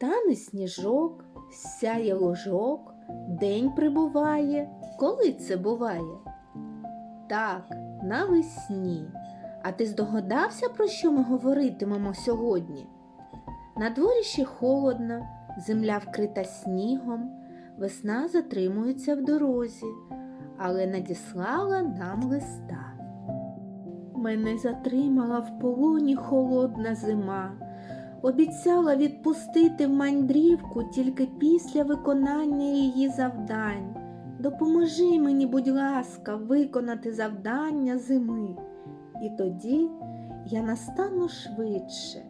Тане сніжок, сяє ложок, день прибуває. Коли це буває? Так, навесні. А ти здогадався, про що ми говоритимемо сьогодні? На дворі ще холодно, земля вкрита снігом, весна затримується в дорозі, але надіслала нам листа. Мене затримала в полоні холодна зима. Обіцяла відпустити в мандрівку тільки після виконання її завдань. Допоможи мені, будь ласка, виконати завдання зими, і тоді я настану швидше.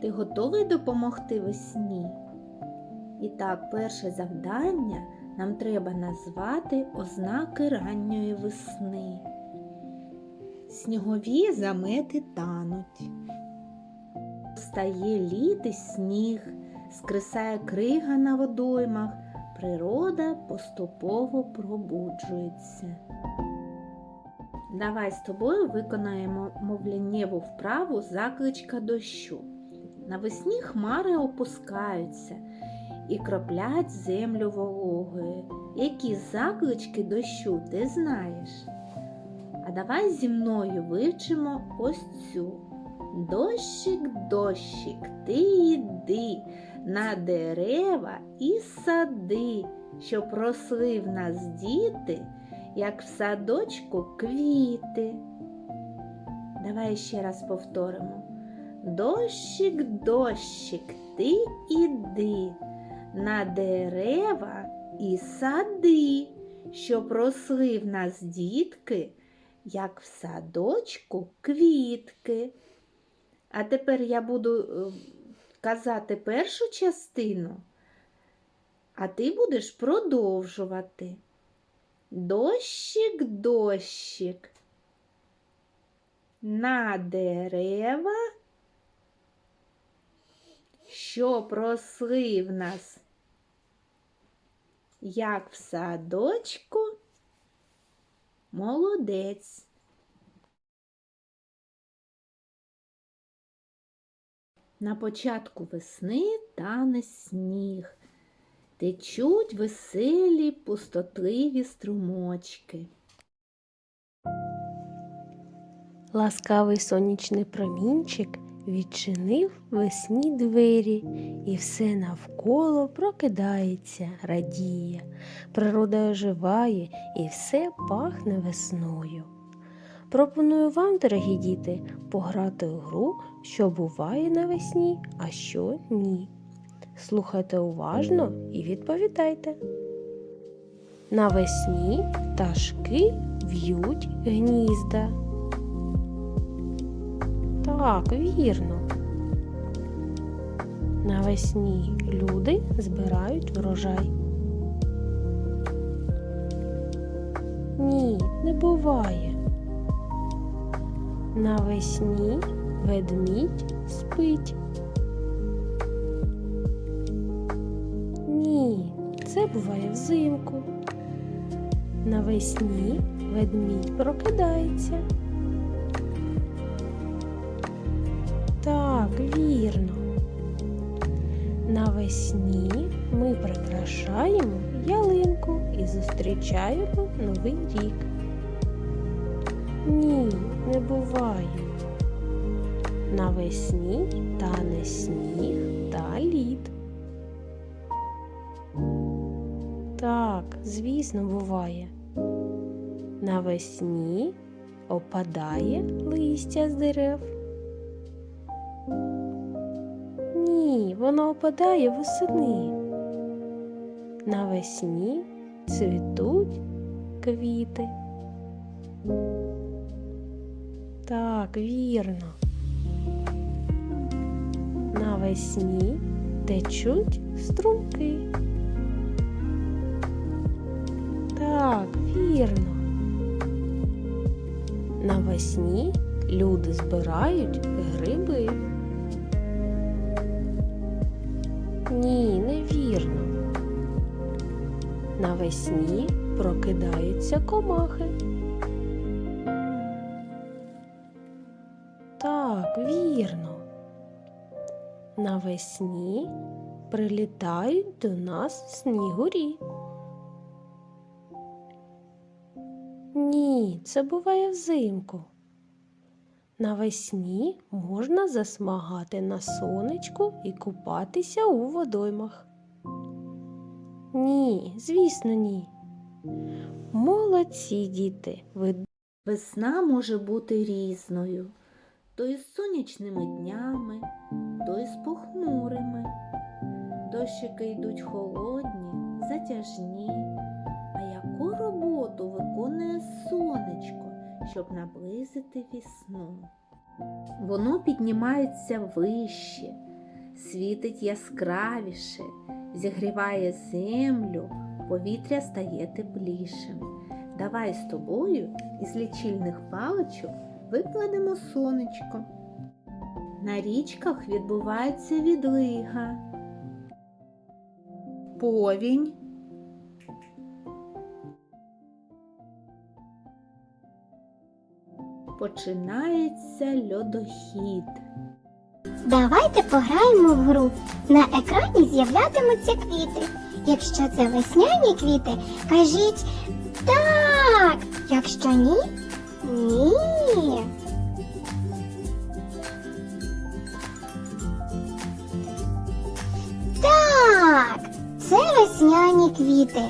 Ти готовий допомогти весні? І так, перше завдання нам треба назвати ознаки ранньої весни. Снігові замети тануть. Стає літ і сніг, скресає крига на водоймах, природа поступово пробуджується. Давай з тобою виконаємо мовляннєву вправу закличка дощу. Навесні хмари опускаються і кроплять землю вологою. Які заклички дощу ти знаєш? А давай зі мною вивчимо ось цю. Дощик, дощик, ти йди на дерева і сади, щоб росли в нас діти, як в садочку квіти. Давай ще раз повторимо. Дощик, дощик, ти іди на дерева і сади, щоб росли в нас дітки, як в садочку квітки. А тепер я буду е, казати першу частину, а ти будеш продовжувати. Дощик, дощик. На дерева, щоб росли в нас, як в садочку, молодець. На початку весни тане сніг, течуть веселі пустотливі струмочки. Ласкавий сонячний промінчик відчинив весні двері, і все навколо прокидається, радіє, природа оживає і все пахне весною. Пропоную вам, дорогі діти, пограти у гру, що буває навесні, а що ні. Слухайте уважно і відповідайте. Навесні пташки в'ють гнізда. Так, вірно. Навесні люди збирають врожай. Ні, не буває. Навесні ведмідь спить. Ні, це буває взимку. Навесні ведмідь прокидається. Так, вірно. Навесні ми прикрашаємо ялинку і зустрічаємо новий рік. Ні, не буває. Навесні тане сніг та лід. Так, звісно, буває. Навесні опадає листя з дерев. Ні, воно опадає восени. Навесні цвітуть квіти. Так, вірно. Навесні течуть струмки. Так, вірно. Навесні люди збирають гриби. Ні, невірно. Навесні прокидаються комахи. Вірно. Навесні прилітають до нас снігурі. Ні, це буває взимку. Навесні можна засмагати на сонечку і купатися у водоймах. Ні, звісно, ні. Молодці діти, ви Весна може бути різною, то із сонячними днями, то із похмурими. Дощики йдуть холодні, затяжні. А яку роботу виконує сонечко, щоб наблизити весну? Воно піднімається вище, світить яскравіше, зігріває землю, повітря стає теплішим. Давай з тобою із лічильних паличок викладемо сонечко. На річках відбувається відлига, повінь. Починається льодохід. Давайте пограємо в гру. На екрані з'являтимуться квіти. Якщо це весняні квіти, кажіть так. Якщо ні, ні. Так, це весняні квіти.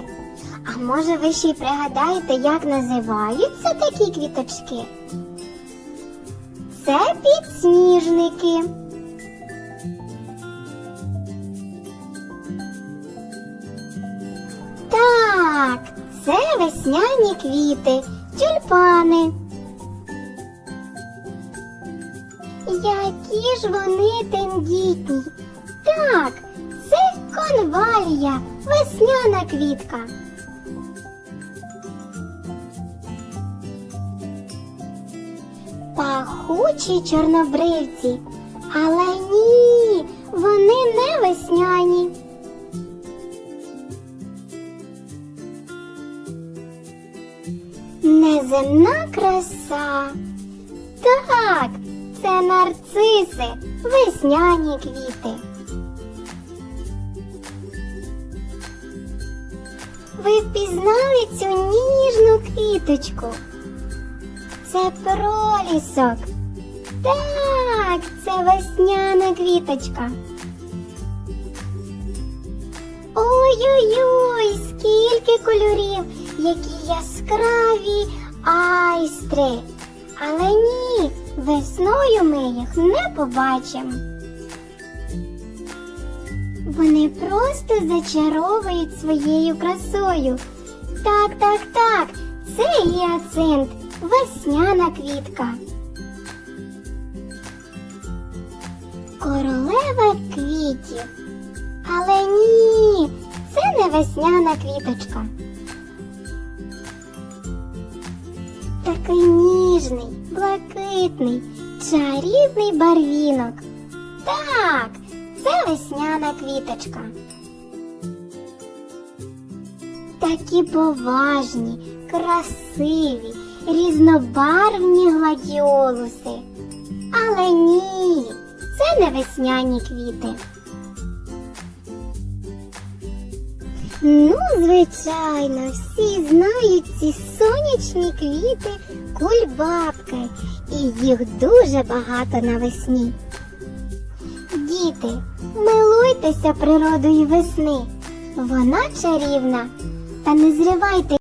А може ви ще й пригадаєте, як називаються такі квіточки? Це підсніжники. Так, це весняні квіти, тюльпани. Які ж вони тендітні. Так, це конвалія, весняна квітка. Пахучі чорнобривці. Але ні, вони не весняні. Неземна краса. Нарциси, весняні квіти. Ви впізнали цю ніжну квіточку? Це пролісок. Так, це весняна квіточка. Ой-ой-ой, скільки кольорів, які яскраві айстри. Але ні, весною ми їх не побачимо. Вони просто зачаровують своєю красою. Так, так, так, це гіацинт, весняна квітка. Королева квітів. Але ні, це не весняна квіточка. Такий ніжний, блакитний, чарівний барвінок. Так, це весняна квіточка. Такі поважні, красиві, різнобарвні гладіолуси. Але ні, це не весняні квіти. Ну, звичайно, всі знають ці сонячні квіти кульбабки, і їх дуже багато навесні. Діти, милуйтеся природою весни. Вона чарівна. Та не зривайте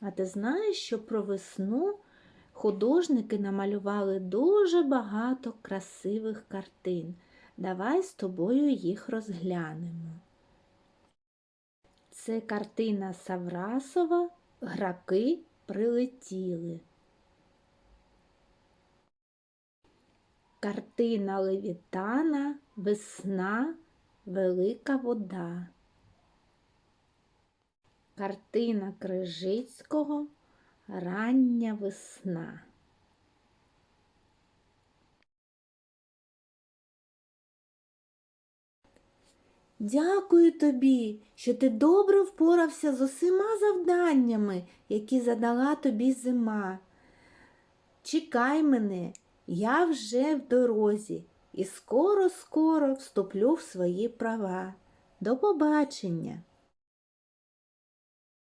А ти знаєш, що про весну художники намалювали дуже багато красивих картин. Давай з тобою їх розглянемо. Це картина Саврасова Граки прилетіли. Картина Левітана Весна Велика вода. Картина Крижицького Рання весна. Дякую тобі, що ти добре впорався з усіма завданнями, які задала тобі зима. Чекай мене, я вже в дорозі. і скоро-скоро вступлю в свої права. До побачення!